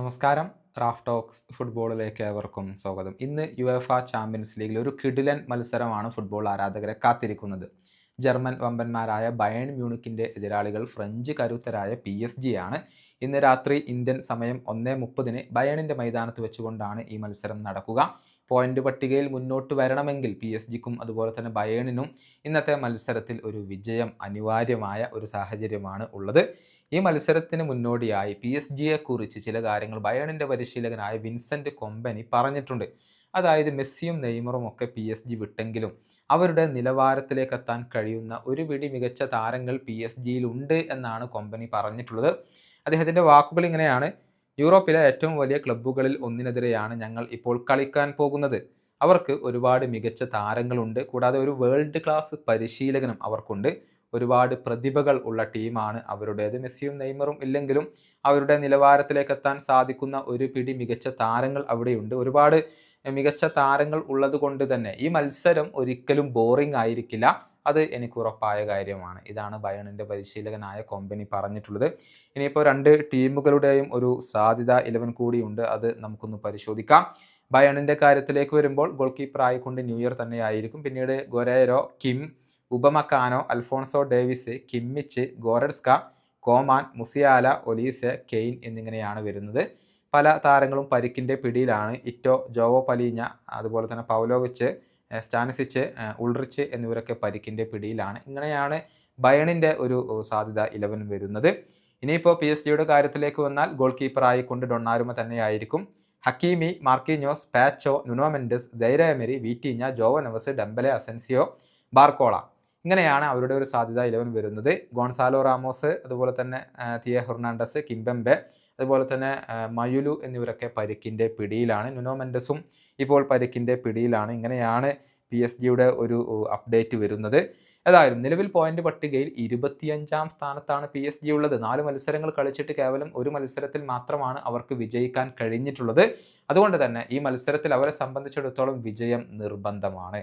നമസ്കാരം. Raf talks ഫുട്ബോളിലേക്ക് ഏവർക്കും സ്വാഗതം. ഇന്ന് യു എഫ് ആ ചാമ്പ്യൻസ് ലീഗിൽ ഒരു കിടിലൻ മത്സരമാണ് ഫുട്ബോൾ ആരാധകരെ കാത്തിരിക്കുന്നത്. ജർമ്മൻ വമ്പന്മാരായ ബയൺ മ്യൂണിക്കിന്റെ എതിരാളികൾ ഫ്രഞ്ച് കരുത്തരായ പി എസ് ജി ആണ്. ഇന്ന് രാത്രി ഇന്ത്യൻ സമയം ഒന്നേ മുപ്പതിന് ബയണിന്റെ മൈതാനത്ത് വെച്ചുകൊണ്ടാണ് ഈ മത്സരം നടക്കുക. പോയിന്റ് പട്ടികയിൽ മുന്നോട്ട് വരണമെങ്കിൽ പി എസ് ജിക്കും അതുപോലെ തന്നെ ബയേണിനും ഇന്നത്തെ മത്സരത്തിൽ ഒരു വിജയം അനിവാര്യമായ ഒരു സാഹചര്യമാണ് ഉള്ളത്. ഈ മത്സരത്തിന് മുന്നോടിയായി പി എസ് ജിയെക്കുറിച്ച് ചില കാര്യങ്ങൾ ബയേണിന്റെ പരിശീലകനായ വിൻസെന്റ് കൊമ്പനി പറഞ്ഞിട്ടുണ്ട്. അതായത് മെസ്സിയും നെയ്മറും ഒക്കെ പി എസ് ജി വിട്ടെങ്കിലും അവരുടെ നിലവാരത്തിലേക്ക് എത്താൻ കഴിയുന്ന ഒരു പിടി മികച്ച താരങ്ങൾ പി എസ് ജിയിലുണ്ട് എന്നാണ് കൊമ്പനി പറഞ്ഞിട്ടുള്ളത്. അദ്ദേഹത്തിന്റെ വാക്കുകൾ ഇങ്ങനെയാണ്. യൂറോപ്പിലെ ഏറ്റവും വലിയ ക്ലബ്ബുകളിൽ ഒന്നിനെതിരെയാണ് ഞങ്ങൾ ഇപ്പോൾ കളിക്കാൻ പോകുന്നത്. അവർക്ക് ഒരുപാട് മികച്ച താരങ്ങളുണ്ട്. കൂടാതെ ഒരു വേൾഡ് ക്ലാസ് പരിശീലകനും അവർക്കുണ്ട്. ഒരുപാട് പ്രതിഭകൾ ഉള്ള ടീമാണ് അവരുടേത്. മെസ്സിയും നെയ്മറും ഇല്ലെങ്കിലും അവരുടെ നിലവാരത്തിലേക്ക് എത്താൻ സാധിക്കുന്ന ഒരു പിടി മികച്ച താരങ്ങൾ അവിടെയുണ്ട്. ഒരുപാട് മികച്ച താരങ്ങൾ ഉള്ളത് കൊണ്ട് തന്നെ ഈ മത്സരം ഒരിക്കലും ബോറിംഗ് ആയിരിക്കില്ല. അത് എനിക്ക് ഉറപ്പായ കാര്യമാണ്. ഇതാണ് ബയണിന്റെ പരിശീലകനായ കൊമ്പനി പറഞ്ഞിട്ടുള്ളത്. ഇനിയിപ്പോൾ രണ്ട് ടീമുകളുടെയും ഒരു സാധ്യത ഇലവൻ കൂടിയുണ്ട്. അത് നമുക്കൊന്ന് പരിശോധിക്കാം. ബയണിന്റെ കാര്യത്തിലേക്ക് വരുമ്പോൾ ഗോൾ കീപ്പർ ആയിക്കൊണ്ട് ന്യൂ ഇയർ തന്നെയായിരിക്കും. പിന്നീട് Guerreiro Kim Upamecano Alphonso Davies Kimmich Goretzka Coman Musiala Olise Kane എന്നിങ്ങനെയാണ് വരുന്നത്. പല താരങ്ങളും പരിക്കിന്റെ പിടിയിലാണ്. ഇറ്റോ ജോവോ പലീഞ്ഞ അതുപോലെ തന്നെ പൗലോവിച്ച് സ്റ്റാനിസിച്ച് ഉൾറിച്ച് എന്നിവരൊക്കെ പരിക്കിന്റെ പിടിയിലാണ്. ഇങ്ങനെയാണ് ബയണിന്റെ ഒരു സാധ്യത ഇലവൻ വരുന്നത്. ഇനിയിപ്പോൾ പി എസ് ജിയുടെ കാര്യത്തിലേക്ക് വന്നാൽ ഗോൾ കീപ്പറായിക്കൊണ്ട് ഡൊണ്ണാരുമ തന്നെയായിരിക്കും. Hakimi Marquinhos Pacho Nuno Mendes Zaire Emery Vitinha Joao Neves Dembele Asensio Barcola. ഇങ്ങനെയാണ് അവരുടെ ഒരു സാധ്യത ഇലവൻ വരുന്നത്. ഗോൺസാലോ റാമോസ് അതുപോലെ തന്നെ തിയ ഹെർണാണ്ടസ് കിംബെമ്പെ അതുപോലെ തന്നെ മയുലു എന്നിവരൊക്കെ പരിക്കിന്റെ പിടിയിലാണ്. നുനോ മെൻഡസും ഇപ്പോൾ പരിക്കിന്റെ പിടിയിലാണ്. ഇങ്ങനെയാണ് പി എസ് ജിയുടെ ഒരു അപ്ഡേറ്റ് വരുന്നത്. ഏതായാലും നിലവിൽ പോയിന്റ് പട്ടികയിൽ ഇരുപത്തിയഞ്ചാം സ്ഥാനത്താണ് പി എസ് ജി ഉള്ളത് നാല് മത്സരങ്ങൾ കളിച്ചിട്ട് കേവലം ഒരു മത്സരത്തിൽ മാത്രമാണ് അവർക്ക് വിജയിക്കാൻ കഴിഞ്ഞിട്ടുള്ളത്. അതുകൊണ്ട് തന്നെ ഈ മത്സരത്തിൽ അവരെ സംബന്ധിച്ചിടത്തോളം വിജയം നിർബന്ധമാണ്.